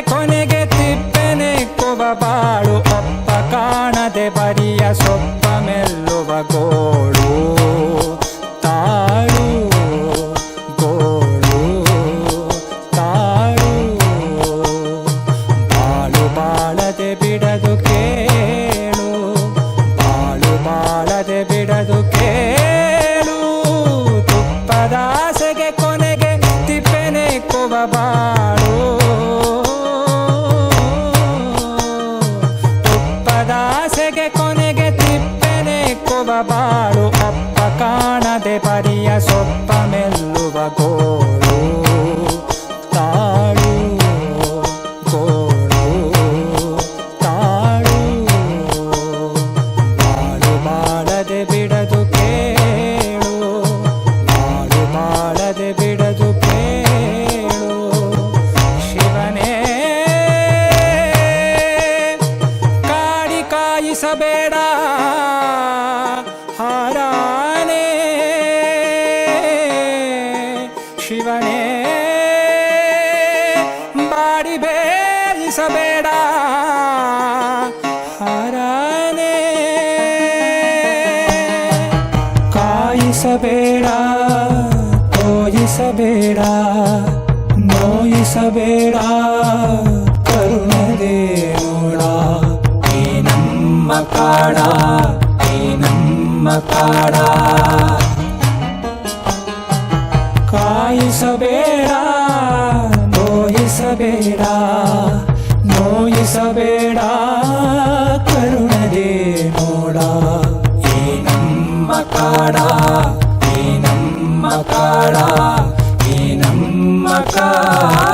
ಕೊನೆಗೆ ಅಪ್ಪ ಕಾಣದೆ ಬರಿಯ ತಾಳು, ಗೋಳು, ತಾಳು. ಬಾಳು ಬಾಳದೆ ಬಿಡದು ಕೇಳು. ಬಾಳು ಬಾಳದೆ ಬಿಡದು ಕೇಳು. ಕೊನೆಗೆ ತಿಪ್ಪೆನೆ ಅಪ್ಪ ಕಾಣದೆ ಪರಿಯ ಸೊಪ್ಪ ಹಾರಾನೇ ಹಾರಾನೆ ಶಿವನೇ ಬಾಡಿ ಬೇಯಿಸಬೇಡ. ಹಾರಾನೆ ಕಾಯಿಸಬೇಡ ತೋಯಿಸಬೇಡ ನೋಯಿಸಬೇಡ. ಕಾಡ ಈ ನಮ್ಮ ಕಾಡ ಕಾಯಿಸಬೇಡ ನೋಯಿಸಬೇಡ ನೋಯಿಸಬೇಡ ಕರುಣದೆ ನೋಡ ಈ ನಮ್ಮ ಕಾಡ ಈ ನಮ್ಮ ಕಾಡ ಈ ನಮ್ಮ ಕಾಡ